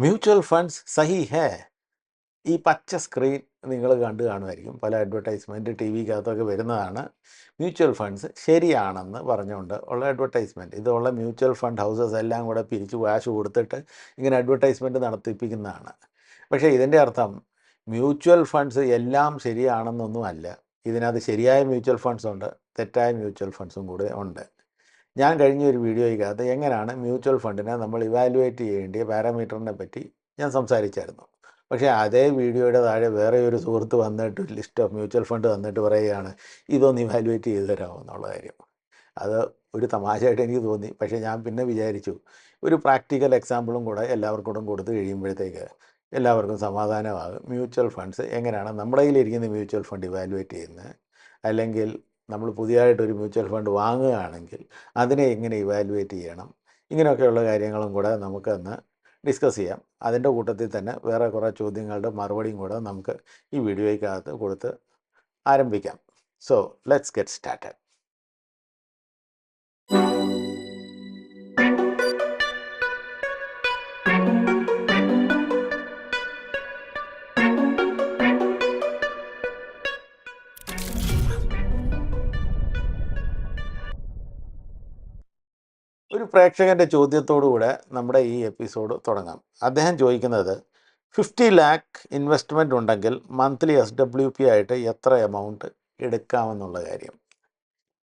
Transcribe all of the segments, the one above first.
Mutual funds സഹി ഹേ. ഈ പച്ച സ്ക്രീൻ നിങ്ങൾ കണ്ടു കാണുമായിരിക്കും. പല അഡ്വർടൈസ്മെന്റ് ടി വിക്കകത്തൊക്കെ വരുന്നതാണ്. മ്യൂച്വൽ ഫണ്ട്സ് ശരിയാണെന്ന് പറഞ്ഞുകൊണ്ട് ഉള്ള അഡ്വർടൈസ്മെന്റ് ഇതുള്ള മ്യൂച്വൽ ഫണ്ട് ഹൗസസ് എല്ലാം കൂടെ പിരിച്ച് വാഷ് കൊടുത്തിട്ട് ഇങ്ങനെ അഡ്വർടൈസ്മെന്റ് നടത്തിപ്പിക്കുന്നതാണ്. പക്ഷേ ഇതിന്റെ അർത്ഥം മ്യൂച്വൽ ഫണ്ട്സ് എല്ലാം ശരിയാണെന്നൊന്നും അല്ല ഇതിനകത്ത് ശരിയായ മ്യൂച്വൽ ഫണ്ട്സ് ഉണ്ട് തെറ്റായ മ്യൂച്വൽ ഫണ്ട്സും കൂടെ ഉണ്ട്. ഞാൻ കഴിഞ്ഞ ഒരു വീഡിയോയ്ക്കകത്ത് എങ്ങനെയാണ് മ്യൂച്വൽ ഫണ്ടിനെ നമ്മൾ ഇവാലുവേറ്റ് ചെയ്യേണ്ടിയ പാരാമീറ്ററിനെ പറ്റി ഞാൻ സംസാരിച്ചായിരുന്നു. പക്ഷേ അതേ വീഡിയോയുടെ താഴെ വേറെ ഒരു സുഹൃത്ത് വന്നിട്ട് ലിസ്റ്റ് ഓഫ് മ്യൂച്വൽ ഫണ്ട് വന്നിട്ട് പറയുകയാണ് ഇതൊന്ന് ഇവാലുവേറ്റ് ചെയ്തു തരാമോ? എന്നുള്ള കാര്യം. അത് ഒരു തമാശയായിട്ട് എനിക്ക് തോന്നി. പക്ഷേ ഞാൻ പിന്നെ വിചാരിച്ചു ഒരു പ്രാക്ടിക്കൽ എക്സാമ്പിളും കൂടെ എല്ലാവർക്കും കൊടുത്ത് കഴിയുമ്പോഴത്തേക്ക് എല്ലാവർക്കും സമാധാനമാകും. മ്യൂച്വൽ ഫണ്ട്സ് എങ്ങനെയാണ് നമ്മുടെ കയ്യിലിരിക്കുന്ന മ്യൂച്വൽ ഫണ്ട് ഇവാലുവേറ്റ് ചെയ്യുന്നത്? അല്ലെങ്കിൽ നമ്മൾ പുതിയതായിട്ടൊരു മ്യൂച്വൽ ഫണ്ട് വാങ്ങുകയാണെങ്കിൽ അതിനെ എങ്ങനെ ഇവാലുവേറ്റ് ചെയ്യണം? ഇങ്ങനെയൊക്കെയുള്ള കാര്യങ്ങളും കൂടെ നമുക്കൊന്ന് ഡിസ്കസ് ചെയ്യാം. അതിന്റെ കൂട്ടത്തിൽ തന്നെ വേറെ കുറേ ചോദ്യങ്ങളുടെ മറുപടിയും കൂടെ നമുക്ക് ഈ വീഡിയോയ്ക്കകത്ത് കൊടുത്ത് ആരംഭിക്കാം. സോ ലെറ്റ്സ് ഗെറ്റ് സ്റ്റാർട്ടഡ് ഒരു പ്രേക്ഷകന്റെ ചോദ്യത്തോടുകൂടെ നമ്മുടെ ഈ എപ്പിസോഡ് തുടങ്ങാം. അദ്ദേഹം ചോദിക്കുന്നത് ഫിഫ്റ്റി ലാക്ക് ഇൻവെസ്റ്റ്മെന്റ് ഉണ്ടെങ്കിൽ മന്ത്ലി എസ് ഡബ്ല്യു പി ആയിട്ട് എത്ര എമൗണ്ട് എടുക്കാമെന്നുള്ള കാര്യം.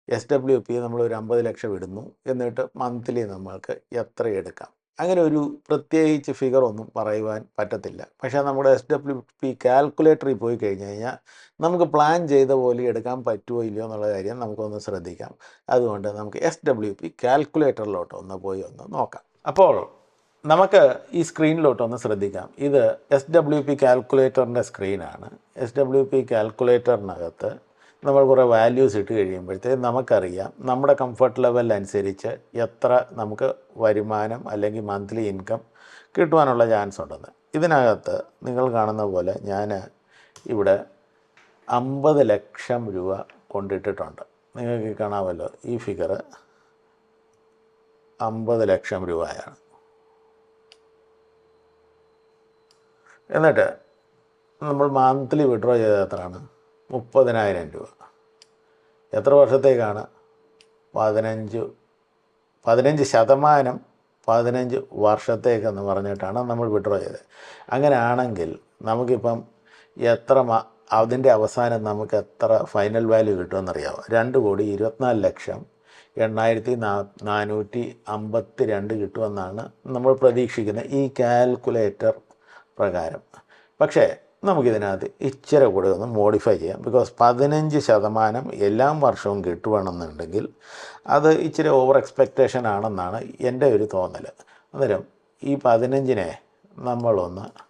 എസ് ഡബ്ല്യു പി നമ്മൾ ഒരു അമ്പത് ലക്ഷം ഇടുന്നു. എന്നിട്ട് മന്ത്ലി നമ്മൾക്ക് എത്ര എടുക്കാം? അങ്ങനെ ഒരു പ്രത്യേകിച്ച് ഫിഗർ ഒന്നും പറയുവാൻ പറ്റത്തില്ല. പക്ഷേ നമ്മുടെ എസ് ഡബ്ല്യു പി കാൽക്കുലേറ്ററിൽ പോയി കഴിഞ്ഞ് കഴിഞ്ഞാൽ നമുക്ക് പ്ലാൻ ചെയ്ത പോലെ എടുക്കാൻ പറ്റുമോ ഇല്ലയോ എന്നുള്ള കാര്യം നമുക്കൊന്ന് ശ്രദ്ധിക്കാം. അതുകൊണ്ട് നമുക്ക് എസ് ഡബ്ല്യു പി കാൽക്കുലേറ്ററിലോട്ട് ഒന്ന് പോയി ഒന്ന് നോക്കാം. അപ്പോൾ നമുക്ക് ഈ സ്ക്രീനിലോട്ടൊന്ന് ശ്രദ്ധിക്കാം. ഇത് എസ് ഡബ്ല്യു പി കാൽക്കുലേറ്ററിന്റെ സ്ക്രീനാണ് എസ് ഡബ്ല്യു പി കാൽക്കുലേറ്ററിനകത്ത് നമ്മൾ കുറേ വാല്യൂസ് ഇട്ട് കഴിയുമ്പോഴത്തേക്ക് നമുക്കറിയാം നമ്മുടെ കംഫർട്ട് ലെവൽ അനുസരിച്ച് എത്ര നമുക്ക് വരുമാനം അല്ലെങ്കിൽ മന്ത്ലി ഇൻകം കിട്ടുവാനുള്ള ചാൻസ് ഉണ്ടെന്ന്. ഇതിനകത്ത് നിങ്ങൾ കാണുന്ന പോലെ ഞാൻ ഇവിടെ അമ്പത് ലക്ഷം രൂപ കൊണ്ടിട്ടിട്ടുണ്ട്. നിങ്ങൾക്ക് കാണാമല്ലോ ഈ ഫിഗർ അമ്പത് ലക്ഷം രൂപയാണ്. എന്നിട്ട് നമ്മൾ മന്ത്ലി വിഡ്രോ ചെയ്ത എത്രയാണ്? മുപ്പതിനായിരം രൂപ. എത്ര വർഷത്തേക്കാണ്? പതിനഞ്ച് പതിനഞ്ച് ശതമാനം പതിനഞ്ച് വർഷത്തേക്കെന്ന് പറഞ്ഞിട്ടാണ് നമ്മൾ വിഡ്രോ ചെയ്തത്. അങ്ങനെയാണെങ്കിൽ നമുക്കിപ്പം എത്ര അതിന്റെ അവസാനം നമുക്ക് എത്ര ഫൈനൽ വാല്യൂ കിട്ടുമെന്നറിയാമോ രണ്ട് കോടി ഇരുപത്തിനാല് ലക്ഷം എണ്ണായിരത്തി നാ നാനൂറ്റി അമ്പത്തി രണ്ട് കിട്ടുമെന്നാണ് നമ്മൾ പ്രതീക്ഷിക്കുന്നത് ഈ കാൽക്കുലേറ്റർ പ്രകാരം. പക്ഷേ നമുക്കിതിനകത്ത് ഇച്ചിരി കൂടെ ഒന്ന് മോഡിഫൈ ചെയ്യാം. ബിക്കോസ് പതിനഞ്ച് ശതമാനം എല്ലാ വർഷവും കിട്ടുവാണെന്നുണ്ടെങ്കിൽ അത് ഇച്ചിരി ഓവർ എക്സ്പെക്റ്റേഷൻ ആണെന്നാണ് എന്റെ ഒരു തോന്നൽ അന്നേരം ഈ പതിനഞ്ചിനെ നമ്മളൊന്ന്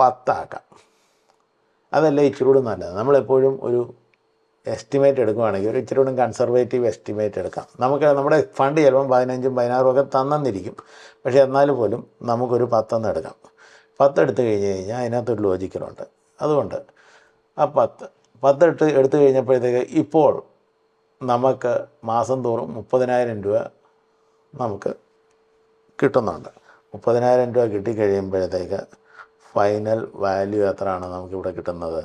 പത്താക്കാം. അതല്ല ഇച്ചിരി കൂടെ നല്ലത്. നമ്മളെപ്പോഴും ഒരു എസ്റ്റിമേറ്റ് എടുക്കുകയാണെങ്കിൽ ഒരു ഇച്ചിരി കൂടെ കൺസർവേറ്റീവ് എസ്റ്റിമേറ്റ് എടുക്കാം. നമുക്ക് നമ്മുടെ ഫണ്ട് ചിലപ്പം പതിനഞ്ചും പതിനാറും ഒക്കെ തന്നെന്നിരിക്കും. പക്ഷേ എന്നാൽ പോലും നമുക്കൊരു പത്തൊന്ന് എടുക്കാം. പത്ത് എടുത്തു കഴിഞ്ഞ് കഴിഞ്ഞാൽ അതിനകത്തൊരു ലോജിക്കലുണ്ട്. അതുകൊണ്ട് ആ പത്ത് പത്ത് എടുത്ത് കഴിഞ്ഞപ്പോഴത്തേക്ക് ഇപ്പോൾ നമുക്ക് മാസം തോറും മുപ്പതിനായിരം രൂപ നമുക്ക് കിട്ടുന്നുണ്ട്. മുപ്പതിനായിരം രൂപ കിട്ടിക്കഴിയുമ്പോഴത്തേക്ക് ഫൈനൽ വാല്യൂ എത്രയാണ് നമുക്കിവിടെ കിട്ടുന്നത്?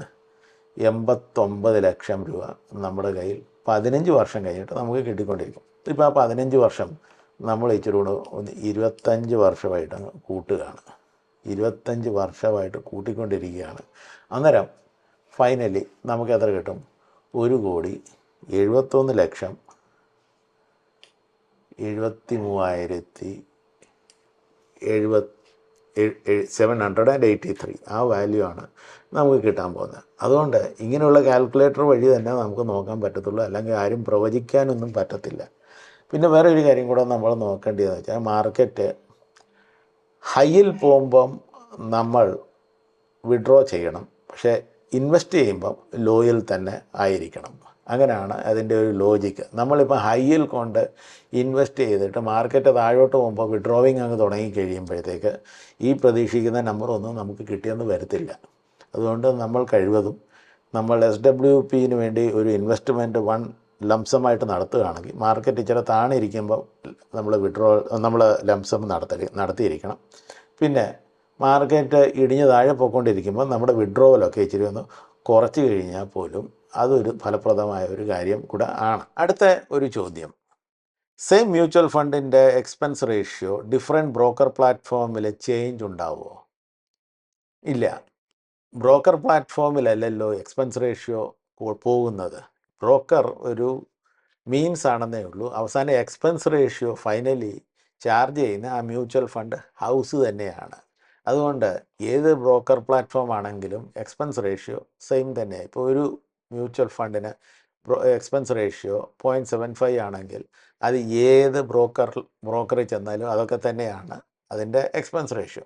എൺപത്തൊമ്പത് ലക്ഷം രൂപ നമ്മുടെ കയ്യിൽ പതിനഞ്ച് വർഷം കഴിഞ്ഞിട്ട് നമുക്ക് കിട്ടിക്കൊണ്ടിരിക്കും. ഇപ്പോൾ ആ പതിനഞ്ച് വർഷം നമ്മൾ ഇച്ചിരി കൂടെ ഒന്ന് ഇരുപത്തഞ്ച് വർഷമായിട്ട് കൂട്ടുകയാണ്. ഇരുപത്തഞ്ച് വർഷമായിട്ട് കൂട്ടിക്കൊണ്ടിരിക്കുകയാണ്. അന്നേരം ഫൈനലി നമുക്ക് എത്ര കിട്ടും? ഒരു കോടി എഴുപത്തൊന്ന് ലക്ഷം എഴുപത്തി മൂവായിരത്തി എഴുപത് seven hundred and eighty three ആ വാല്യൂ ആണ് നമുക്ക് കിട്ടാൻ പോകുന്നത്. അതുകൊണ്ട് ഇങ്ങനെയുള്ള കാൽക്കുലേറ്റർ വഴി തന്നെ നമുക്ക് നോക്കാൻ പറ്റത്തുള്ളൂ. അല്ലെങ്കിൽ ആരും പ്രവചിക്കാനൊന്നും പറ്റത്തില്ല. പിന്നെ വേറെ ഒരു കാര്യം കൂടെ നമ്മൾ നോക്കേണ്ടതെന്ന് വെച്ചാൽ മാർക്കറ്റ് ഹൈയിൽ പോകുമ്പം നമ്മൾ വിഡ്രോ ചെയ്യണം. പക്ഷേ ഇൻവെസ്റ്റ് ചെയ്യുമ്പം ലോയിൽ തന്നെ ആയിരിക്കണം. അങ്ങനെയാണ് അതിന്റെ ഒരു ലോജിക്ക് നമ്മളിപ്പോൾ ഹൈയിൽ കൊണ്ട് ഇൻവെസ്റ്റ് ചെയ്തിട്ട് മാർക്കറ്റ് താഴോട്ട് പോകുമ്പോൾ വിഡ്രോവിങ് അങ്ങ് തുടങ്ങി കഴിയുമ്പോഴത്തേക്ക് ഈ പ്രതീക്ഷിക്കുന്ന നമ്പറൊന്നും നമുക്ക് കിട്ടിയെന്ന് വരത്തില്ല. അതുകൊണ്ട് നമ്മൾ കഴിവതും നമ്മൾ എസ് ഡബ്ല്യു പിന് വേണ്ടി ഒരു ഇൻവെസ്റ്റ്മെന്റ് വൺ ലംസമായിട്ട് നടത്തുകയാണെങ്കിൽ മാർക്കറ്റ് ഇച്ചിരി താണിരിക്കുമ്പോൾ നമ്മൾ വിഡ്രോ നമ്മൾ ലംസം നടത്തി നടത്തിയിരിക്കണം. പിന്നെ മാർക്കറ്റ് ഇടിഞ്ഞ് താഴെ പോയിക്കൊണ്ടിരിക്കുമ്പോൾ നമ്മുടെ വിഡ്രോവലൊക്കെ ഇച്ചിരി ഒന്ന് കുറച്ച് കഴിഞ്ഞാൽ പോലും അതൊരു ഫലപ്രദമായ ഒരു കാര്യം കൂടെ ആണ്. അടുത്ത ഒരു ചോദ്യം. സെയിം മ്യൂച്വൽ ഫണ്ടിന്റെ എക്സ്പെൻസ് റേഷ്യോ ഡിഫറെന്റ് ബ്രോക്കർ പ്ലാറ്റ്ഫോമിൽ ചേഞ്ച് ഉണ്ടാവുമോ? ഇല്ല. ബ്രോക്കർ പ്ലാറ്റ്ഫോമിലല്ലല്ലോ എക്സ്പെൻസ് റേഷ്യോ പോകുന്നത്. ബ്രോക്കർ ഒരു മീൻസ് ആണെന്നേ ഉള്ളൂ. അവസാനം എക്സ്പെൻസ് റേഷ്യോ ഫൈനലി ചാർജ് ചെയ്യുന്ന ആ മ്യൂച്വൽ ഫണ്ട് ഹൗസ് തന്നെയാണ്. അതുകൊണ്ട് ഏത് ബ്രോക്കർ പ്ലാറ്റ്ഫോം ആണെങ്കിലും എക്സ്പെൻസ് റേഷ്യോ സെയിം തന്നെ. ഇപ്പോൾ ഒരു mutual ഫണ്ടിന് expense ratio point seven five ആണെങ്കിൽ അത് ഏത് ബ്രോക്കർ ബ്രോക്കറിൽ ചെന്നാലും അതൊക്കെ തന്നെയാണ് അതിന്റെ എക്സ്പെൻസ് റേഷ്യോ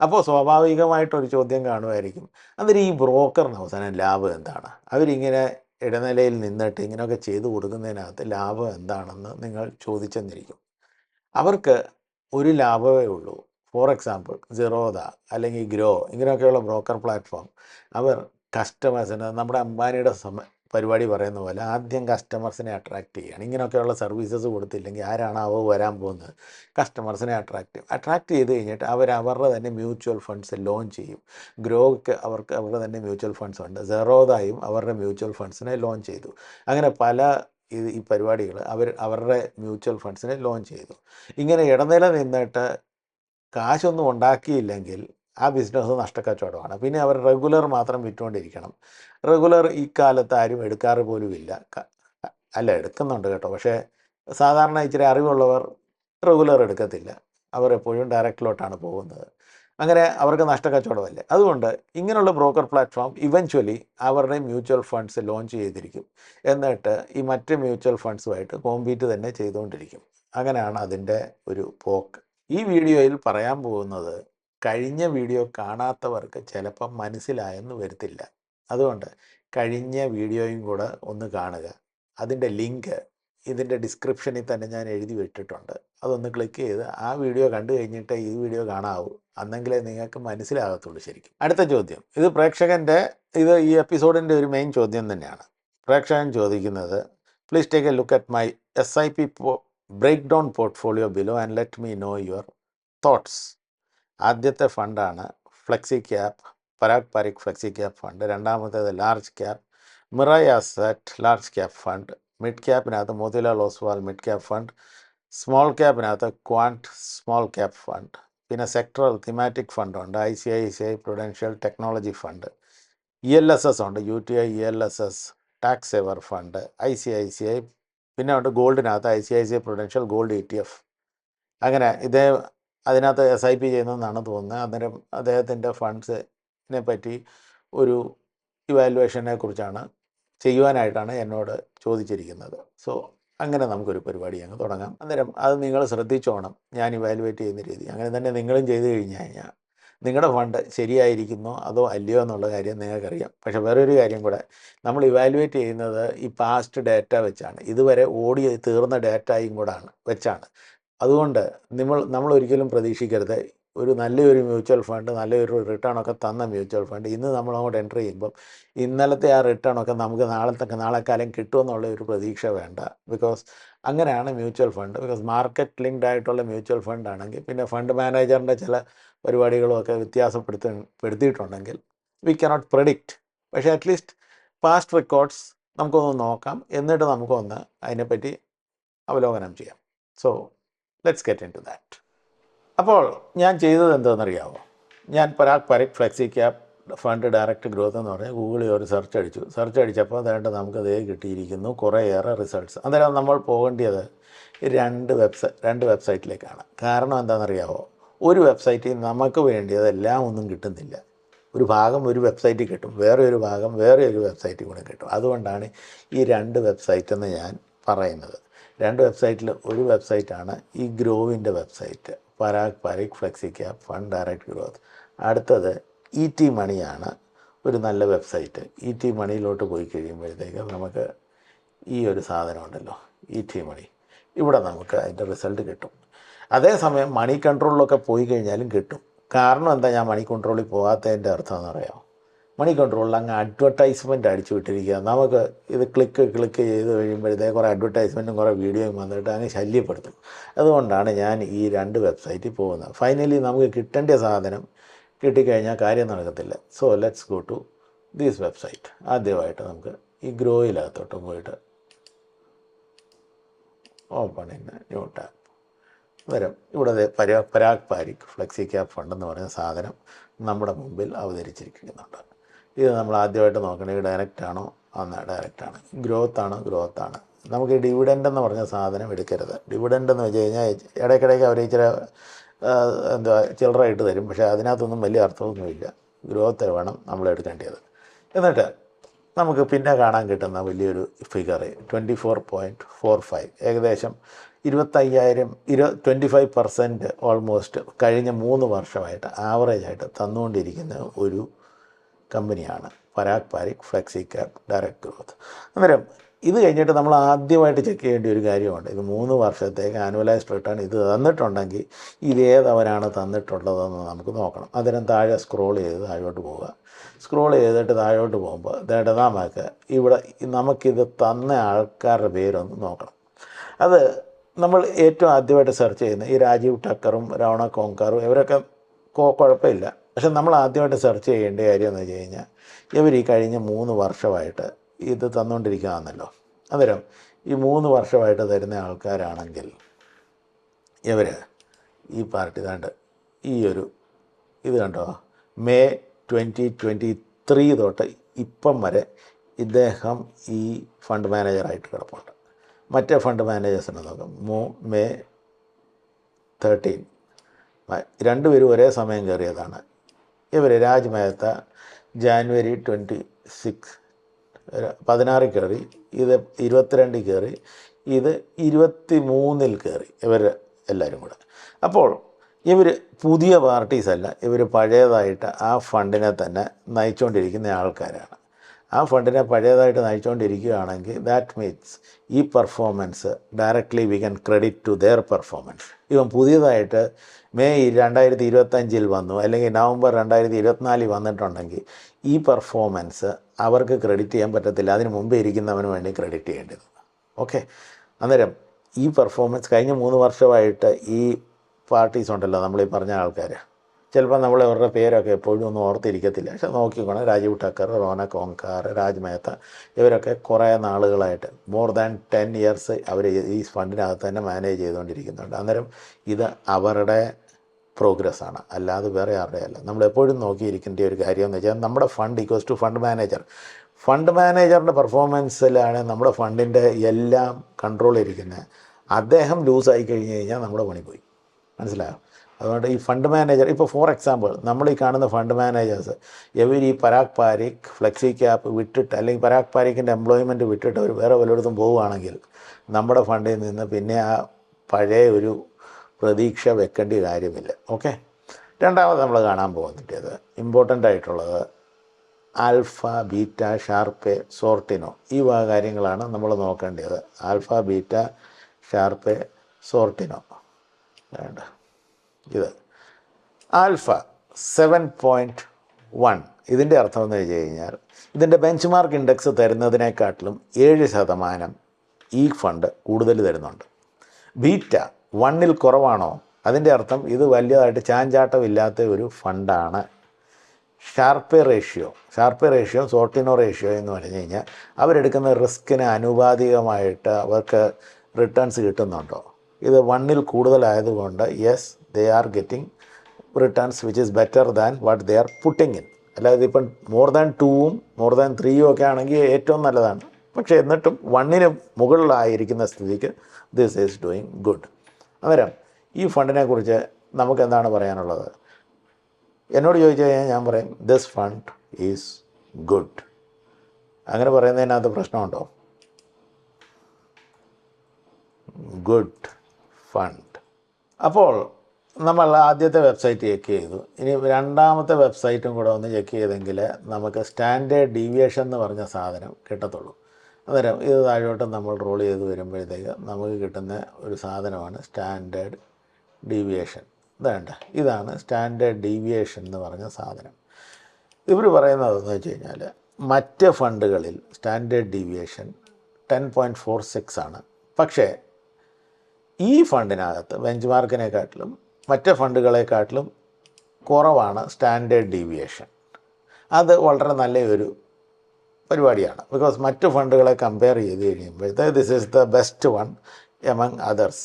അപ്പോൾ സ്വാഭാവികമായിട്ടൊരു ചോദ്യം കാണുമായിരിക്കും. അന്നേരം ഈ ബ്രോക്കറിന് അവസാനം ലാഭം എന്താണ്? അവരിങ്ങനെ ഇടനിലയിൽ നിന്നിട്ട് ഇങ്ങനെയൊക്കെ ചെയ്തു കൊടുക്കുന്നതിനകത്ത് ലാഭം എന്താണെന്ന് നിങ്ങൾ ചോദിച്ചെന്നിരിക്കും. അവർക്ക് ഒരു ലാഭമേ ഉള്ളൂ. ഫോർ എക്സാമ്പിൾ സിറോദ അല്ലെങ്കിൽ ഗ്രോ ഇങ്ങനെയൊക്കെയുള്ള ബ്രോക്കർ പ്ലാറ്റ്ഫോം. അവർ കസ്റ്റമേഴ്സിന് നമ്മുടെ അംബാനിയുടെ സമ പരിപാടി പറയുന്ന പോലെ ആദ്യം കസ്റ്റമേഴ്സിനെ അട്രാക്റ്റ് ചെയ്യണം. ഇങ്ങനെയൊക്കെയുള്ള സർവീസസ് കൊടുത്തില്ലെങ്കിൽ ആരാണാവോ വരാൻ പോകുന്നത്? കസ്റ്റമേഴ്സിനെ അട്രാക്റ്റ് ചെയ്യും. അട്രാക്റ്റ് ചെയ്ത് കഴിഞ്ഞിട്ട് അവർ അവരുടെ തന്നെ മ്യൂച്വൽ ഫണ്ട്സ് ലോൺ ചെയ്യും. ഗ്രോക്ക് അവർക്ക് അവരുടെ തന്നെ മ്യൂച്വൽ ഫണ്ട്സ് ഉണ്ട്. സെറോദായും അവരുടെ മ്യൂച്വൽ ഫണ്ട്സിനെ ലോൺ ചെയ്തു. അങ്ങനെ പല ഇത് ഈ പരിപാടികൾ അവർ അവരുടെ മ്യൂച്വൽ ഫണ്ട്സിനെ ലോൺ ചെയ്തു. ഇങ്ങനെ ഇടനില നിന്നിട്ട് കാശൊന്നും ഉണ്ടാക്കിയില്ലെങ്കിൽ ആ ബിസിനസ് നഷ്ടക്കച്ചവടമാണ്. പിന്നെ അവർ റെഗുലർ മാത്രം വിറ്റുകൊണ്ടിരിക്കണം. റെഗുലർ ഈ കാലത്ത് ആരും എടുക്കാറ് പോലുമില്ല. അല്ല എടുക്കുന്നുണ്ട് കേട്ടോ. പക്ഷേ സാധാരണ ഇച്ചിരി അറിവുള്ളവർ റെഗുലർ എടുക്കത്തില്ല. അവർ എപ്പോഴും ഡയറക്റ്റിലോട്ടാണ് പോകുന്നത്. അങ്ങനെ അവർക്ക് നഷ്ടക്കച്ചവടമല്ലേ? അതുകൊണ്ട് ഇങ്ങനെയുള്ള ബ്രോക്കർ പ്ലാറ്റ്ഫോം ഇവഞ്ച്വലി അവരുടെ മ്യൂച്വൽ ഫണ്ട്സ് ലോഞ്ച് ചെയ്തിരിക്കും. എന്നിട്ട് ഈ മറ്റ് മ്യൂച്വൽ ഫണ്ട്സുമായിട്ട് കോമ്പീറ്റ് തന്നെ ചെയ്തുകൊണ്ടിരിക്കും. അങ്ങനെയാണ് അതിന്റെ ഒരു പോക്ക്. ഈ വീഡിയോയിൽ പറയാൻ പോകുന്നത് കഴിഞ്ഞ വീഡിയോ കാണാത്തവർക്ക് ചിലപ്പം മനസ്സിലായെന്ന് വരത്തില്ല. അതുകൊണ്ട് കഴിഞ്ഞ വീഡിയോയും കൂടെ ഒന്ന് കാണുക. അതിന്റെ ലിങ്ക് ഇതിന്റെ ഡിസ്ക്രിപ്ഷനിൽ തന്നെ ഞാൻ എഴുതി വിട്ടിട്ടുണ്ട് അതൊന്ന് ക്ലിക്ക് ചെയ്ത് ആ വീഡിയോ കണ്ടു കഴിഞ്ഞിട്ട് ഈ വീഡിയോ കാണാവൂ. അന്നെങ്കിലേ നിങ്ങൾക്ക് മനസ്സിലാകത്തുള്ളൂ ശരിക്കും. അടുത്ത ചോദ്യം. ഇത് പ്രേക്ഷകന്റെ ഇത് ഈ എപ്പിസോഡിന്റെ ഒരു മെയിൻ ചോദ്യം തന്നെയാണ്. പ്രേക്ഷകൻ ചോദിക്കുന്നത് please take a look at my S I P break down portfolio below and let me know your thoughts ആദ്യത്തെ ഫണ്ടാണ് flexi cap Parag Parikh flexi cap fund. രണ്ടാമത്തേത് large cap Mirae asset large cap fund. Mid ക്യാപ്പിനകത്ത് Motilal Oswal mid cap fund. Small ക്യാപ്പിനകത്ത് Quant small cap fund. പിന്നെ sectoral thematic ഫണ്ടുണ്ട് I C I C I prudential technology fund. E L S S ഉണ്ട്. U T I E L S S tax saver fund I C I C I പിന്നെ ഉണ്ട് ഗോൾഡിനകത്ത് I C I C I prudential gold E T F. അങ്ങനെ ഇതേ അതിനകത്ത് S I P ചെയ്യുന്നതെന്നാണ് തോന്നുന്നത്. അന്നേരം അദ്ദേഹത്തിന്റെ ഫണ്ട്സിനെ പറ്റി ഒരു ഇവാലുവേഷനെ കുറിച്ചാണ് ചെയ്യുവാനായിട്ടാണ് എന്നോട് ചോദിച്ചിരിക്കുന്നത്. സോ അങ്ങനെ നമുക്കൊരു പരിപാടി അങ്ങ് തുടങ്ങാം. അന്നേരം അത് നിങ്ങൾ ശ്രദ്ധിച്ചോണം. ഞാൻ ഇവാലുവേറ്റ് ചെയ്യുന്ന രീതി. അങ്ങനെ തന്നെ നിങ്ങളും ചെയ്തു കഴിഞ്ഞു കഴിഞ്ഞാൽ നിങ്ങളുടെ ഫണ്ട് ശരിയായിരിക്കുന്നോ അതോ അല്ലയോ എന്നുള്ള കാര്യം നിങ്ങൾക്കറിയാം. പക്ഷേ വേറൊരു കാര്യം കൂടെ. നമ്മൾ ഇവാലുവേറ്റ് ചെയ്യുന്നത് ഈ പാസ്റ്റ് ഡാറ്റ വെച്ചാണ്. ഇതുവരെ ഓടി തീർന്ന ഡാറ്റയും കൂടാണ് വെച്ചാണ്. അതുകൊണ്ട് നമ്മൾ നമ്മൾ ഒരിക്കലും പ്രതീക്ഷിക്കരുത്. ഒരു നല്ലൊരു മ്യൂച്വൽ ഫണ്ട് നല്ലൊരു റിട്ടേൺ ഒക്കെ തന്ന മ്യൂച്വൽ ഫണ്ട് ഇന്ന് നമ്മൾ അങ്ങോട്ട് എന്റർ ചെയ്യുമ്പം ഇന്നലത്തെ ആ റിട്ടേൺ ഒക്കെ നമുക്ക് നാളത്തെ നാളെക്കാലം കിട്ടുമെന്നുള്ള ഒരു പ്രതീക്ഷ വേണ്ട. ബിക്കോസ് അങ്ങനെയാണ് mutual fund because market linked ആയിട്ടുള്ള മ്യൂച്വൽ ഫണ്ട് ആണെങ്കിൽ പിന്നെ ഫണ്ട് മാനേജറിന്റെ ചില പരിപാടികളും ഒക്കെ വ്യത്യാസപ്പെടുത്തി പെടുത്തിയിട്ടുണ്ടെങ്കിൽ വി കനോട്ട് പ്രഡിക്റ്റ് പക്ഷേ അറ്റ്ലീസ്റ്റ് പാസ്റ്റ് റെക്കോർഡ്സ് നമുക്കൊന്ന് നോക്കാം. എന്നിട്ട് നമുക്കൊന്ന് അതിനെപ്പറ്റി അവലോകനം ചെയ്യാം. So let's get into that അപ്പോൾ ഞാൻ ചെയ്തത് എന്താണെന്നറിയാമോ ഞാൻ Parag Parikh flexi cap fund direct growth എന്ന് പറഞ്ഞാൽ ഗൂഗിളിൽ ഒരു സെർച്ച് അടിച്ചു. സെർച്ച് അടിച്ചപ്പോൾ അതുകൊണ്ട് നമുക്ക് അതേ കിട്ടിയിരിക്കുന്നു. കുറേയേറെ റിസൾട്ട്സ്. അന്നേരം നമ്മൾ പോകേണ്ടത് രണ്ട് വെബ്സൈറ്റ് രണ്ട് വെബ്സൈറ്റിലേക്കാണ്. കാരണം എന്താണെന്നറിയാമോ ഒരു വെബ്സൈറ്റിൽ നമുക്ക് വേണ്ടിയതെല്ലാം ഒന്നും കിട്ടുന്നില്ല. ഒരു ഭാഗം ഒരു വെബ്സൈറ്റിൽ കിട്ടും. വേറെ ഒരു ഭാഗം വേറെ ഒരു വെബ്സൈറ്റിൽ കൂടെ കിട്ടും. അതുകൊണ്ടാണ് ഈ രണ്ട് വെബ്സൈറ്റ് എന്ന് ഞാൻ പറയുന്നത്. രണ്ട് വെബ്സൈറ്റിൽ ഒരു വെബ്സൈറ്റാണ് ഈ ഗ്രോവിന്റെ website Parag Parikh flexi cap fund direct growth അടുത്തത് ഇ ടി മണിയാണ് ഒരു നല്ല വെബ്സൈറ്റ് ഇ ടി മണിയിലോട്ട് പോയി കഴിയുമ്പോഴത്തേക്ക് നമുക്ക് ഈ ഒരു സാധനം ഉണ്ടല്ലോ ഇ ടി മണി ഇവിടെ നമുക്ക് അതിന്റെ റിസൾട്ട് കിട്ടും. അതേസമയം മണി കൺട്രോളിലൊക്കെ പോയി കഴിഞ്ഞാലും കിട്ടും. കാരണം എന്താ ഞാൻ മണി കൺട്രോളിൽ പോകാത്തതിന്റെ അർത്ഥം എന്നറിയാമോ മണി കൺട്രോളിൽ അങ്ങ് അഡ്വർടൈസ്മെന്റ് അടിച്ചു വിട്ടിരിക്കുക നമുക്ക് ഇത് ക്ലിക്ക് ക്ലിക്ക് ചെയ്ത് കഴിയുമ്പോഴത്തേക്ക് കുറേ അഡ്വർടൈസ്മെന്റും കുറേ വീഡിയോയും വന്നിട്ട് അങ്ങ് ശല്യപ്പെടുത്തും. അതുകൊണ്ടാണ് ഞാൻ ഈ രണ്ട് വെബ്സൈറ്റിൽ പോകുന്നത്. ഫൈനലി നമുക്ക് കിട്ടേണ്ട സാധനം കിട്ടിക്കഴിഞ്ഞാൽ കാര്യം നടക്കത്തില്ല. So let's go to these website ആദ്യമായിട്ട് നമുക്ക് ഈ ഗ്രോയിലകത്തോട്ട് പോയിട്ട് ഓപ്പൺ ഇൻ ന്യൂ ടാപ്പ് വരും ഇവിടെ Parag Parikh flexi cap fund എന്ന് പറയുന്ന സാധനം നമ്മുടെ മുമ്പിൽ അവതരിച്ചിരിക്കുന്നുണ്ട്. ഇത് നമ്മൾ ആദ്യമായിട്ട് നോക്കണേ ഡയറക്റ്റ് ആണോ? അന്ന് ഡയറക്റ്റ് ആണ്. ഗ്രോത്ത് ആണോ? ഗ്രോത്ത് ആണ്. നമുക്ക് ഡിവിഡന്റ് എന്ന് പറഞ്ഞ സാധനം എടുക്കരുത്. ഡിവിഡന്റ് എന്ന് വെച്ച് കഴിഞ്ഞാൽ ഇടയ്ക്കിടയ്ക്ക് അവർ ഇച്ചിരി എന്താ ചില്ലറായിട്ട് തരും. പക്ഷേ അതിനകത്തൊന്നും വലിയ അർത്ഥമൊന്നുമില്ല ഗ്രോത്ത് വേണം നമ്മൾ എടുക്കേണ്ടത്. എന്നിട്ട് നമുക്ക് പിന്നെ കാണാൻ കിട്ടുന്ന വലിയൊരു figure twenty four point four five ഏകദേശം ഇരുപത്തയ്യായിരം ഇരു ട്വന്റി ഫൈവ് പെർസെന്റ് ഓൾമോസ്റ്റ് കഴിഞ്ഞ മൂന്ന് വർഷമായിട്ട് ആവറേജായിട്ട് തന്നുകൊണ്ടിരിക്കുന്ന ഒരു കമ്പനിയാണ്. Parag Parikh flexi cap direct growth. അന്നേരം ഇത് കഴിഞ്ഞിട്ട് നമ്മൾ ആദ്യമായിട്ട് ചെക്ക് ചെയ്യേണ്ട ഒരു കാര്യമുണ്ട്. ഇത് മൂന്ന് വർഷത്തേക്ക് ആനുവലൈസ്ഡ് റിട്ടേൺ ഇത് തന്നിട്ടുണ്ടെങ്കിൽ ഇത് അവരാണ് തന്നിട്ടുള്ളതെന്ന് നമുക്ക് നോക്കണം. അതിനും താഴെ സ്ക്രോൾ ചെയ്ത് താഴോട്ട് പോവുക. സ്ക്രോൾ ചെയ്തിട്ട് താഴോട്ട് പോകുമ്പോൾ നമുക്ക് ഇവിടെ നമുക്കിത് തന്ന ആൾക്കാരുടെ പേരൊന്ന് നോക്കണം. അത് നമ്മൾ ഏറ്റവും ആദ്യമായിട്ട് സെർച്ച് ചെയ്യുന്ന ഈ രാജീവ് ടക്കറും രാവണ കോങ്കാറും ഇവരൊക്കെ കുഴപ്പമില്ല. പക്ഷെ നമ്മൾ ആദ്യമായിട്ട് സെർച്ച് ചെയ്യേണ്ട കാര്യം എന്ന് വെച്ച് കഴിഞ്ഞാൽ ഇവർ ഈ കഴിഞ്ഞ മൂന്ന് വർഷമായിട്ട് ഇത് തന്നുകൊണ്ടിരിക്കുകയാണെന്നല്ലോ അന്നേരം ഈ മൂന്ന് വർഷമായിട്ട് തരുന്ന ആൾക്കാരാണെങ്കിൽ ഇവർ ഈ പാർട്ടി ദാണ്ട് ഈ ഒരു ഇത് കണ്ടോ മെയ് ട്വന്റി ട്വന്റി ത്രീ തൊട്ട് ഇപ്പം വരെ ഇദ്ദേഹം ഈ ഫണ്ട് മാനേജറായിട്ട് കിടപ്പുണ്ട്. മറ്റേ ഫണ്ട് മാനേജേഴ്സിനെ നോക്കാം മൂ മെയ് തേർട്ടീൻ രണ്ടുപേരും ഒരേ സമയം കയറിയതാണ് ഇവർ Raj Mehta January twenty six പതിനാറിൽ കയറി ഇത് ഇരുപത്തിരണ്ടിൽ കയറി ഇത് ഇരുപത്തി മൂന്നിൽ കയറി ഇവർ എല്ലാവരും കൂടെ. അപ്പോൾ ഇവർ പുതിയ പാർട്ടീസ് അല്ല ഇവർ പഴയതായിട്ട് ആ ഫണ്ടിനെ തന്നെ നയിച്ചുകൊണ്ടിരിക്കുന്ന ആൾക്കാരാണ്. ആ ഫണ്ടിനെ പഴയതായിട്ട് നയിച്ചുകൊണ്ടിരിക്കുകയാണെങ്കിൽ ദാറ്റ് മീൻസ് ഈ performance directly we can credit to their performance ഇവൻ പുതിയതായിട്ട് മെയ് രണ്ടായിരത്തി ഇരുപത്തഞ്ചിൽ വന്നു അല്ലെങ്കിൽ നവംബർ രണ്ടായിരത്തി ഇരുപത്തിനാലിൽ വന്നിട്ടുണ്ടെങ്കിൽ ഈ പെർഫോമൻസ് അവർക്ക് ക്രെഡിറ്റ് ചെയ്യാൻ പറ്റത്തില്ല. അതിന് മുമ്പേ ഇരിക്കുന്നവന് വേണ്ടി ക്രെഡിറ്റ് ചെയ്യേണ്ടത് ഓക്കെ അന്നേരം ഈ പെർഫോമൻസ് കഴിഞ്ഞ മൂന്ന് വർഷമായിട്ട് ഈ പാർട്ടീസ് ഉണ്ടല്ലോ നമ്മൾ ഈ പറഞ്ഞ ആൾക്കാർ ചിലപ്പോൾ നമ്മൾ അവരുടെ പേരൊക്കെ എപ്പോഴും ഒന്നും ഓർത്തിരിക്കത്തില്ല. പക്ഷെ നോക്കിക്കോണം രാജീവ് ടക്കർ റോന കോങ്കാർ രാജ് മേത്ത ഇവരൊക്കെ കുറേ നാളുകളായിട്ട് മോർ ദാൻ ടെൻ ഇയേഴ്സ് അവർ ഈ ഫണ്ടിനകത്ത് തന്നെ മാനേജ് ചെയ്തുകൊണ്ടിരിക്കുന്നുണ്ട്. അന്നേരം ഇത് അവരുടെ പ്രോഗ്രസ്സാണ് അല്ലാതെ വേറെ ആരുടെയല്ല നമ്മൾ എപ്പോഴും നോക്കിയിരിക്കേണ്ട ഒരു കാര്യം എന്ന് വെച്ചാൽ നമ്മുടെ fund equals to fund manager fund മാനേജറിന്റെ പെർഫോമൻസിലാണ് നമ്മുടെ ഫണ്ടിന്റെ എല്ലാം കൺട്രോൾ ഇരിക്കുന്നത്. അദ്ദേഹം ലൂസായി കഴിഞ്ഞ് കഴിഞ്ഞാൽ നമ്മുടെ പണി പോയി. മനസ്സിലായോ? അതുകൊണ്ട് ഈ ഫണ്ട് മാനേജർ ഇപ്പോൾ ഫോർ എക്സാമ്പിൾ നമ്മൾ ഈ കാണുന്ന ഫണ്ട് മാനേജേഴ്സ് എവർ ഈ പരാഗ് പാരിക് ഫ്ലെക്സി ക്യാപ്പ് വിട്ടിട്ട് അല്ലെങ്കിൽ പരാഗ് പാരിക്കിന്റെ എംപ്ലോയ്മെന്റ് വിട്ടിട്ട് അവർ വേറെ വല്ലയിടത്തും പോവുകയാണെങ്കിൽ നമ്മുടെ ഫണ്ടിൽ നിന്ന് പിന്നെ ആ പഴയ ഒരു പ്രതീക്ഷ വെക്കേണ്ട കാര്യമില്ല. ഓക്കെ രണ്ടാമത് നമ്മൾ കാണാൻ പോകുന്നത് ഇമ്പോർട്ടന്റ് ആയിട്ടുള്ളത് ആൽഫ ബീറ്റ ഷാർപ്പെ സോർട്ടിനോ ഈ വക കാര്യങ്ങളാണ് നമ്മൾ നോക്കേണ്ടത്. ആൽഫ ബീറ്റ ഷാർപ്പെ സോർട്ടിനോ വേണ്ട. ഇത്. Alpha seven point one. ഇതിന്റെ അർത്ഥം എന്ന് വെച്ച് കഴിഞ്ഞാൽ ഇതിന്റെ ബെഞ്ച് മാർക്ക് ഇൻഡെക്സ് തരുന്നതിനെക്കാട്ടിലും ഏഴ് ശതമാനം ഈ ഫണ്ട് കൂടുതൽ തരുന്നുണ്ട്. ബീറ്റ വണ്ണിൽ കുറവാണോ? അതിന്റെ അർത്ഥം ഇത് വലിയതായിട്ട് ചാഞ്ചാട്ടമില്ലാത്ത ഒരു ഫണ്ടാണ്. Sharpe ratio. Sharpe ratio Sortino ratio എന്ന് പറഞ്ഞു കഴിഞ്ഞാൽ അവരെടുക്കുന്ന റിസ്കിന് അനുപാതികമായിട്ട് അവർക്ക് റിട്ടേൺസ് കിട്ടുന്നുണ്ടോ? ഇത് വണ്ണിൽ കൂടുതലായതുകൊണ്ട് yes they are getting returns which is better than what they are putting in അല്ലാതെ ഇപ്പം മോർ ദാൻ ടൂവും മോർ ദാൻ ത്രീയും ഒക്കെ ആണെങ്കിൽ ഏറ്റവും നല്ലതാണ്. പക്ഷേ എന്നിട്ടും വണ്ണിന് മുകളിലായിരിക്കുന്ന സ്ഥിതിക്ക് ദിസ് ഈസ് ഡൂയിങ് ഗുഡ് അന്നേരം ഈ ഫണ്ടിനെക്കുറിച്ച് നമുക്ക് എന്താണ് പറയാനുള്ളത്? എന്നോട് ചോദിച്ചു കഴിഞ്ഞാൽ ഞാൻ പറയും ദിസ് ഫണ്ട് ഈസ് ഗുഡ് അങ്ങനെ പറയുന്നതിനകത്ത് പ്രശ്നമുണ്ടോ? ഗുഡ് ഫണ്ട് അപ്പോൾ നമ്മൾ ആദ്യത്തെ വെബ്സൈറ്റ് ചെക്ക് ചെയ്തു. ഇനി രണ്ടാമത്തെ വെബ്സൈറ്റും കൂടെ ഒന്ന് ചെക്ക് ചെയ്തെങ്കിൽ നമുക്ക് സ്റ്റാൻഡേർഡ് ഡീവിയേഷൻ എന്ന് പറഞ്ഞ സാധനം കിട്ടത്തുള്ളൂ. അന്നേരം ഇത് താഴോട്ട് നമ്മൾ റോൾ ചെയ്ത് വരുമ്പോഴത്തേക്ക് നമുക്ക് കിട്ടുന്ന ഒരു സാധനമാണ് സ്റ്റാൻഡേർഡ് ഡീവിയേഷൻ ഇതേണ്ട ഇതാണ് സ്റ്റാൻഡേർഡ് ഡീവിയേഷൻ എന്ന് പറഞ്ഞ സാധനം. ഇവർ പറയുന്നത് എന്ന് വെച്ച് കഴിഞ്ഞാൽ മറ്റ് ഫണ്ടുകളിൽ standard deviation ten point four six ആണ്. പക്ഷേ ഈ ഫണ്ടിനകത്ത് ബെഞ്ച് മാർക്കിനെക്കാട്ടിലും മറ്റ് ഫണ്ടുകളെക്കാട്ടിലും കുറവാണ് സ്റ്റാൻഡേർഡ് ഡീവിയേഷൻ. അത് വളരെ നല്ലൊരു പരിപാടിയാണ്. ബിക്കോസ് മറ്റു ഫണ്ടുകളെ കമ്പയർ ചെയ്ത് കഴിയുമ്പോഴത്തെ this is the best one among others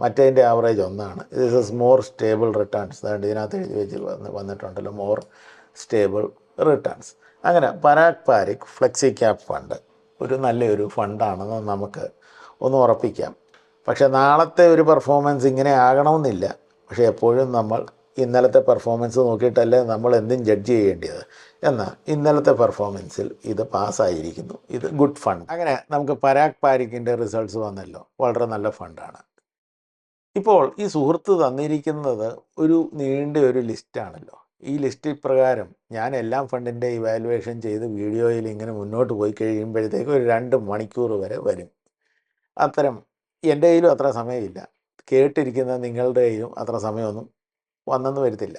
മറ്റേതിന്റെ average ഒന്നാണ്. This is more stable returns അതുകൊണ്ട് ഇതിനകത്ത് എഴുതി വെച്ച് വന്ന് വന്നിട്ടുണ്ടല്ലോ മോർ സ്റ്റേബിൾ റിട്ടേൺസ് അങ്ങനെ Parag Parikh flexi cap fund ഒരു നല്ലൊരു ഫണ്ടാണെന്ന് നമുക്ക് ഒന്ന് ഉറപ്പിക്കാം. പക്ഷേ നാളത്തെ ഒരു പെർഫോമൻസ് ഇങ്ങനെ ആകണമെന്നില്ല. പക്ഷേ എപ്പോഴും നമ്മൾ ഇന്നലത്തെ പെർഫോമൻസ് നോക്കിയിട്ടല്ലേ നമ്മൾ എന്തും ജഡ്ജ് ചെയ്യേണ്ടത്. എന്നാൽ ഇന്നലത്തെ പെർഫോമൻസിൽ ഇത് പാസ്സായിരിക്കുന്നു ഇത് ഗുഡ് ഫണ്ട് അങ്ങനെ നമുക്ക് പരാഗ് പാരിക്കിന്റെ റിസൾട്ട്സ് വന്നല്ലോ. വളരെ നല്ല ഫണ്ടാണ് ഇപ്പോൾ ഈ സുഹൃത്ത് തന്നിരിക്കുന്നത് ഒരു നീണ്ട ഒരു ലിസ്റ്റാണല്ലോ ഈ ലിസ്റ്റ് ഇപ്രകാരം ഞാൻ എല്ലാം ഫണ്ടിന്റെ ഇവാലുവേഷൻ ചെയ്ത് വീഡിയോയിൽ ഇങ്ങനെ മുന്നോട്ട് പോയി കഴിയുമ്പോഴത്തേക്ക് ഒരു രണ്ട് മണിക്കൂർ വരെ വരും. അത്തരം എന്റെ കയ്യിലും അത്ര സമയമില്ല. കേട്ടിരിക്കുന്ന നിങ്ങളുടെയും അത്ര സമയമൊന്നും വന്നെന്ന് വരത്തില്ല.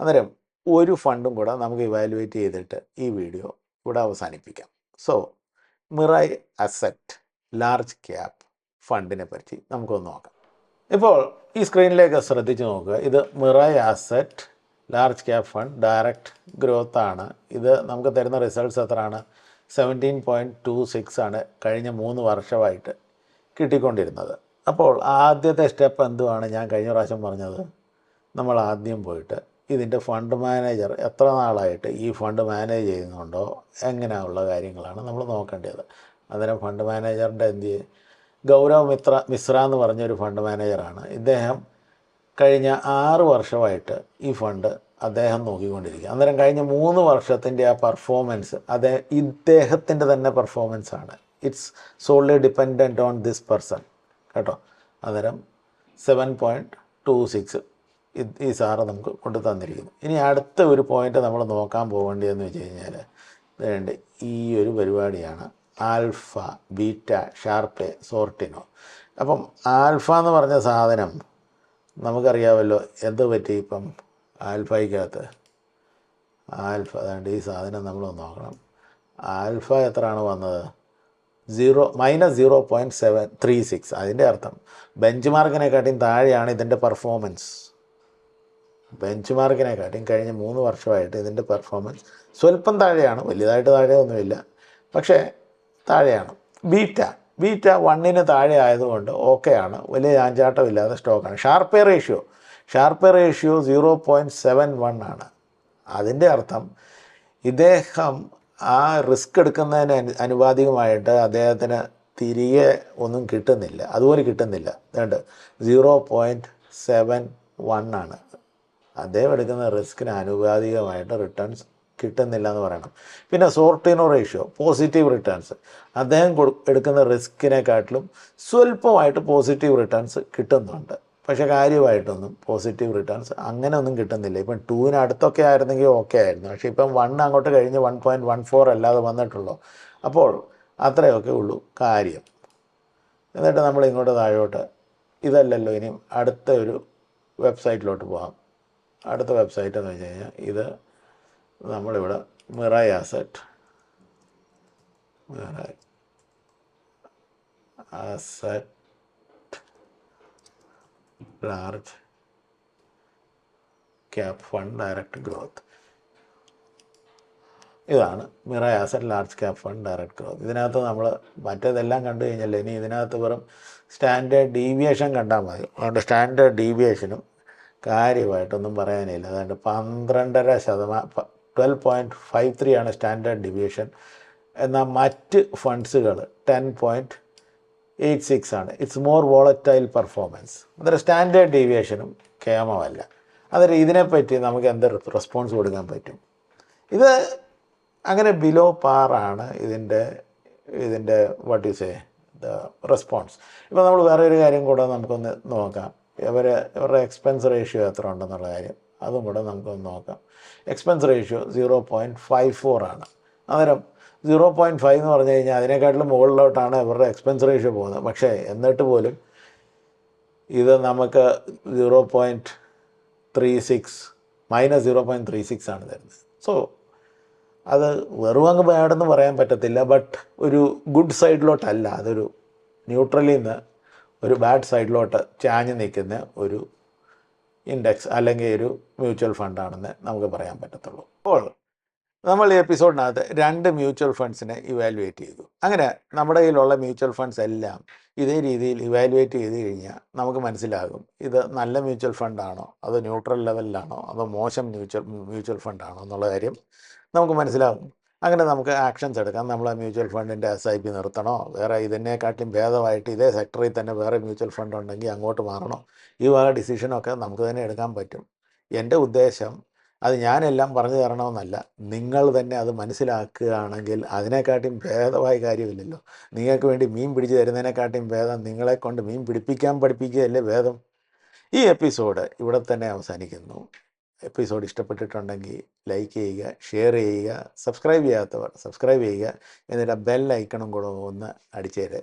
അന്നേരം ഒരു ഫണ്ടും കൂടെ നമുക്ക് ഇവാലുവേറ്റ് ചെയ്തിട്ട് ഈ വീഡിയോ ഇവിടെ അവസാനിപ്പിക്കാം. So Mirae Asset large cap ഫണ്ടിനെ പറ്റി നമുക്കൊന്ന് നോക്കാം. ഇപ്പോൾ ഈ സ്ക്രീനിലേക്ക് ശ്രദ്ധിച്ച് നോക്കുക. ഇത് Mirae asset large cap fund direct growth ആണ്. ഇത് നമുക്ക് തരുന്ന റിസൾട്ട്സ് എത്രയാണ്? സെവന്റീൻ പോയിന്റ് ടു സിക്സ് ആണ്. കഴിഞ്ഞ മൂന്ന് വർഷമായിട്ട് കിട്ടിക്കൊണ്ടിരുന്നത്. അപ്പോൾ ആദ്യത്തെ സ്റ്റെപ്പ് എന്തുവാണ് ഞാൻ കഴിഞ്ഞ പ്രാവശ്യം പറഞ്ഞത്? നമ്മൾ ആദ്യം പോയിട്ട് ഇതിന്റെ ഫണ്ട് മാനേജർ എത്ര നാളായിട്ട് ഈ ഫണ്ട് മാനേജ് ചെയ്യുന്നുണ്ടോ? എങ്ങനെയുള്ള കാര്യങ്ങളാണ് നമ്മൾ നോക്കേണ്ടത്. അന്നേരം ഫണ്ട് മാനേജറിന്റെ എന്ത് ഗൗരവ് മിത്ര മിശ്ര എന്ന് പറഞ്ഞൊരു ഫണ്ട് മാനേജറാണ്. ഇദ്ദേഹം കഴിഞ്ഞ ആറ് വർഷമായിട്ട് ഈ ഫണ്ട് അദ്ദേഹം നോക്കിക്കൊണ്ടിരിക്കുക. അന്നേരം കഴിഞ്ഞ മൂന്ന് വർഷത്തിന്റെ ആ പെർഫോമൻസ് അദ്ദേഹം ഇദ്ദേഹത്തിന്റെ തന്നെ പെർഫോമൻസ് ആണ് it's solely dependent on this person കേട്ടോ? അന്നേരം സെവൻ പോയിന്റ് ടു സിക്സ് ഈ സാറ് നമുക്ക് കൊണ്ടു തന്നിരിക്കുന്നു. ഇനി അടുത്ത ഒരു പോയിന്റ് നമ്മൾ നോക്കാൻ പോകേണ്ടതെന്ന് വെച്ച് കഴിഞ്ഞാൽ വേണ്ട ഈ ഒരു പരിപാടിയാണ് ആൽഫ ബീറ്റ ഷാർപ്പെ സോർട്ടിനോ. അപ്പം ആൽഫ എന്ന് പറഞ്ഞ സാധനം നമുക്കറിയാമല്ലോ എന്ത് പറ്റി ഇപ്പം ആൽഫയ്ക്കകത്ത്? ആൽഫ അതുകൊണ്ട് ഈ സാധനം നമ്മൾ നോക്കണം. ആൽഫ എത്രയാണ് വന്നത്? Zero minus zero point seven three six അതിന്റെ അർത്ഥം ബെഞ്ച് മാർക്കിനെക്കാട്ടിയും താഴെയാണ് ഇതിന്റെ പെർഫോമൻസ് ബെഞ്ച് മാർക്കിനെക്കാട്ടിയും കഴിഞ്ഞ മൂന്ന് വർഷമായിട്ട് ഇതിന്റെ പെർഫോമൻസ് സ്വല്പം താഴെയാണ് വലിയതായിട്ട് താഴെ ഒന്നുമില്ല പക്ഷേ താഴെയാണ്. ബീറ്റ ബീറ്റ വണ്ണിന് താഴെ ആയതുകൊണ്ട് ഓക്കെയാണ് വലിയ ചാഞ്ചാട്ടമില്ലാത്ത സ്റ്റോക്കാണ് Sharpe ratio Sharpe ratio zero point seven one ആണ്. അതിന്റെ അർത്ഥം ഇദ്ദേഹം ആ റിസ്ക് എടുക്കുന്നതിന് അനു അനുപാതികമായിട്ട് അദ്ദേഹത്തിന് തിരികെ ഒന്നും കിട്ടുന്നില്ല. അതുപോലെ കിട്ടുന്നില്ല. അതുകൊണ്ട് സീറോ പോയിന്റ് സെവൻ വൺ ആണ്. അദ്ദേഹം എടുക്കുന്ന റിസ്കിന് ആനുപാതികമായിട്ട് റിട്ടേൺസ് കിട്ടുന്നില്ല എന്ന് പറയണം. പിന്നെ സോർട്ടിനോ റേഷ്യോ പോസിറ്റീവ് റിട്ടേൺസ്. അദ്ദേഹം എടുക്കുന്ന റിസ്കിനെക്കാട്ടിലും സ്വല്പമായിട്ട് പോസിറ്റീവ് റിട്ടേൺസ് കിട്ടുന്നുണ്ട്. പക്ഷേ കാര്യമായിട്ടൊന്നും പോസിറ്റീവ് റിട്ടേൺസ് അങ്ങനെ ഒന്നും കിട്ടുന്നില്ല. ഇപ്പം ടൂവിന് അടുത്തൊക്കെ ആയിരുന്നെങ്കിൽ ഓക്കെ ആയിരുന്നു. പക്ഷേ ഇപ്പം വൺ അങ്ങോട്ട് കഴിഞ്ഞ് വൺ പോയിന്റ് വൺ ഫോർ അല്ലാതെ വന്നിട്ടുള്ളൂ. അപ്പോൾ അത്രയൊക്കെ ഉള്ളൂ കാര്യം. എന്നിട്ട് നമ്മൾ ഇങ്ങോട്ട് താഴോട്ട് ഇതല്ലല്ലോ ഇനി അടുത്ത ഒരു വെബ്സൈറ്റിലോട്ട് പോകാം. അടുത്ത വെബ്സൈറ്റ് എന്ന് വെച്ച് കഴിഞ്ഞാൽ ഇത് നമ്മളിവിടെ Mirae asset Mirae asset large cap fund direct growth. ഇതാണ് Mirae asset large cap fund direct growth ഇതിനകത്ത് നമ്മൾ മറ്റേതെല്ലാം കണ്ടു കഴിഞ്ഞാൽ ഇനി ഇതിനകത്ത് വെറും സ്റ്റാൻഡേർഡ് ഡീവിയേഷൻ കണ്ടാൽ മതി. അതുകൊണ്ട് സ്റ്റാൻഡേർഡ് ഡീവിയേഷനും കാര്യമായിട്ടൊന്നും പറയാനില്ല. അതുകൊണ്ട് പന്ത്രണ്ടര ശതമാനം ട്വൽവ് പോയിന്റ് ഫൈവ് ത്രീ ആണ് സ്റ്റാൻഡേർഡ് ഡീവിയേഷൻ എന്നാൽ മറ്റ് ഫണ്ട്സുകൾ ടെൻ പോയിന്റ് എയ്റ്റ് സിക്സ് ആണ്. ഇറ്റ്സ് മോർ വോളറ്റൈൽ പെർഫോമൻസ് അതൊരു സ്റ്റാൻഡേർഡ് ഡീവിയേഷനും കേമമല്ല അതൊരു ഇതിനെപ്പറ്റി നമുക്ക് എന്ത് റെസ്പോൺസ് കൊടുക്കാൻ പറ്റും? ഇത് അങ്ങനെ ബിലോ പാറാണ് ഇതിന്റെ ഇതിന്റെ what you say the response ഇപ്പോൾ നമ്മൾ വേറെ ഒരു കാര്യം കൂടെ നമുക്കൊന്ന് നോക്കാം. ഇവർ ഇവരുടെ എക്സ്പെൻസ് റേഷ്യോ എത്ര ഉണ്ടെന്നുള്ള കാര്യം. അതും കൂടെ നമുക്കൊന്ന് നോക്കാം. Expense ratio zero point five four ആണ്. അന്നേരം സീറോ പോയിന്റ് ഫൈവ് എന്ന് പറഞ്ഞു കഴിഞ്ഞാൽ അതിനെക്കാട്ടിലും മുകളിലോട്ടാണ് ഇവരുടെ എക്സ്പെൻസ് റേഷ്യോ പോകുന്നത്. പക്ഷേ എന്നിട്ട് പോലും ഇത് നമുക്ക് zero point three six minus zero point three six ആണ് തരുന്നത്. സോ അത് വെറും അങ്ങ് ബാഡെന്ന് പറയാൻ പറ്റത്തില്ല ബട്ട് ഒരു ഗുഡ് സൈഡിലോട്ടല്ല അതൊരു ന്യൂട്രലിൽ നിന്ന് ഒരു ബാഡ് സൈഡിലോട്ട് ചാഞ്ഞ് നിൽക്കുന്ന ഒരു ഇൻഡെക്സ് അല്ലെങ്കിൽ ഒരു മ്യൂച്വൽ ഫണ്ടാണെന്ന് നമുക്ക് പറയാൻ പറ്റത്തുള്ളൂ. അപ്പോൾ നമ്മൾ ഈ എപ്പിസോഡിനകത്ത് രണ്ട് മ്യൂച്വൽ ഫണ്ട്സിനെ ഇവാലുവേറ്റ് ചെയ്തു. അങ്ങനെ നമ്മുടെ കയ്യിലുള്ള മ്യൂച്വൽ ഫണ്ട്സ് എല്ലാം ഇതേ രീതിയിൽ ഇവാലുവേറ്റ് ചെയ്ത് കഴിഞ്ഞാൽ നമുക്ക് മനസ്സിലാകും ഇത് നല്ല മ്യൂച്വൽ ഫണ്ടാണോ അതോ ന്യൂട്രൽ ലെവലിലാണോ അതോ മോശം മ്യൂച്വൽ മ്യൂച്വൽ ഫണ്ടാണോ എന്നുള്ള കാര്യം നമുക്ക് മനസ്സിലാകും. അങ്ങനെ നമുക്ക് ആക്ഷൻസ് എടുക്കാം. നമ്മൾ ആ മ്യൂച്വൽ ഫണ്ടിന്റെ എസ് ഐ പി നിർത്തണോ? വേറെ ഇതിനെക്കാട്ടിലും ഭേദമായിട്ട് ഇതേ സെക്ടറിൽ തന്നെ വേറെ മ്യൂച്വൽ ഫണ്ട് ഉണ്ടെങ്കിൽ അങ്ങോട്ട് മാറണോ? ഈ വക ഡിസിഷനൊക്കെ നമുക്ക് തന്നെ എടുക്കാൻ പറ്റും. എന്റെ ഉദ്ദേശം അത് ഞാനെല്ലാം പറഞ്ഞു തരണമെന്നല്ല. നിങ്ങൾ തന്നെ അത് മനസ്സിലാക്കുകയാണെങ്കിൽ അതിനെക്കാട്ടിയും ഭേദമായ കാര്യമില്ലല്ലോ. നിങ്ങൾക്ക് വേണ്ടി മീൻ പിടിച്ച് തരുന്നതിനെക്കാട്ടിയും ഭേദം നിങ്ങളെ കൊണ്ട് മീൻ പിടിപ്പിക്കാൻ പഠിപ്പിക്കുകയല്ലേ ഭേദം? ഈ എപ്പിസോഡ് ഇവിടെ തന്നെ അവസാനിക്കുന്നു. എപ്പിസോഡ് ഇഷ്ടപ്പെട്ടിട്ടുണ്ടെങ്കിൽ ലൈക്ക് ചെയ്യുക ഷെയർ ചെയ്യുക സബ്സ്ക്രൈബ് ചെയ്യാത്തവർ സബ്സ്ക്രൈബ് ചെയ്യുക എന്നിട്ട് ആ ബെൽ ഐക്കണും കൂടെ ഒന്ന് അടിച്ചേരെ.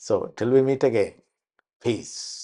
So till we meet again. Peace.